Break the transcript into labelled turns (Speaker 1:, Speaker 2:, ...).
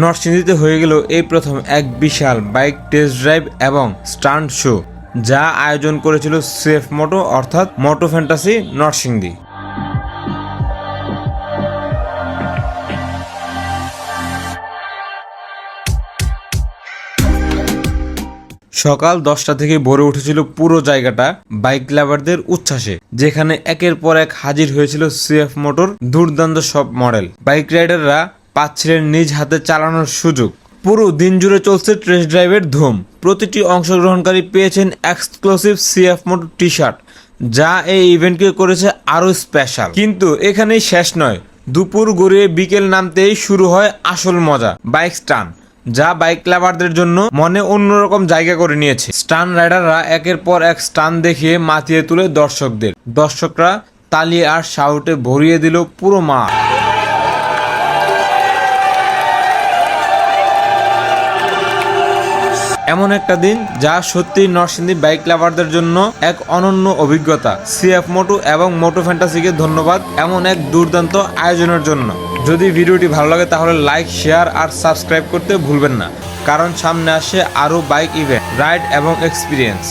Speaker 1: নরসিংদীতে হয়ে গেল এই প্রথম এক বিশাল বাইক টেস্ট ড্রাইভ এবং স্টান্ট শো, যা আয়োজন করেছিল সেফ মোটো অর্থাৎ মোটো ফ্যান্টাসি নরসিংদী। সকাল দশটা থেকে ভরে উঠেছিল পুরো জায়গাটা বাইক লাভারদের উচ্ছ্বাসে, যেখানে একের পর এক হাজির হয়েছিল সিএফ মোটর দুর্দান্ত সব মডেল। বাইক রাইডাররা পাচ্ছিলেন নিজ হাতে চালানোর সুযোগ। পুরো দিন জুড়ে চলছে টেস্ট ড্রাইভের ধুম। প্রতিটি অংশগ্রহণকারী পেয়েছেন exclusive CF motor T shirt যা এই ইভেন্টকে করেছে আরও স্পেশাল কিন্তু এখানেই শেষ নয়। দুপুর গড়িয়ে বিকেল নামতেই শুরু হয় আসল মজা বাইক স্টান যা বাইক লাভারদের জন্য মনে অন্যরকম জায়গা করে নিয়েছে। স্টান রাইডাররা একের পর এক স্টান দেখিয়ে মাতিয়ে তুলে দর্শকদের। দর্শকরা তালি আর শাউটে ভরিয়ে দিল পুরো মাঠ। এমন একটা দিন যা সত্যি নরসিংদী বাইক লাভারদের জন্য এক অনন্য অভিজ্ঞতা। সিএফ মোটু এবং মোটো ফ্যান্টাসিকে ধন্যবাদ এমন এক দুর্দান্ত আয়োজনের জন্য। যদি ভিডিওটি ভালো লাগে তাহলে লাইক শেয়ার আর সাবস্ক্রাইব করতে ভুলবেন না। কারণ সামনে আসে আরও বাইক ইভেন্ট রাইড এবং এক্সপিরিয়েন্স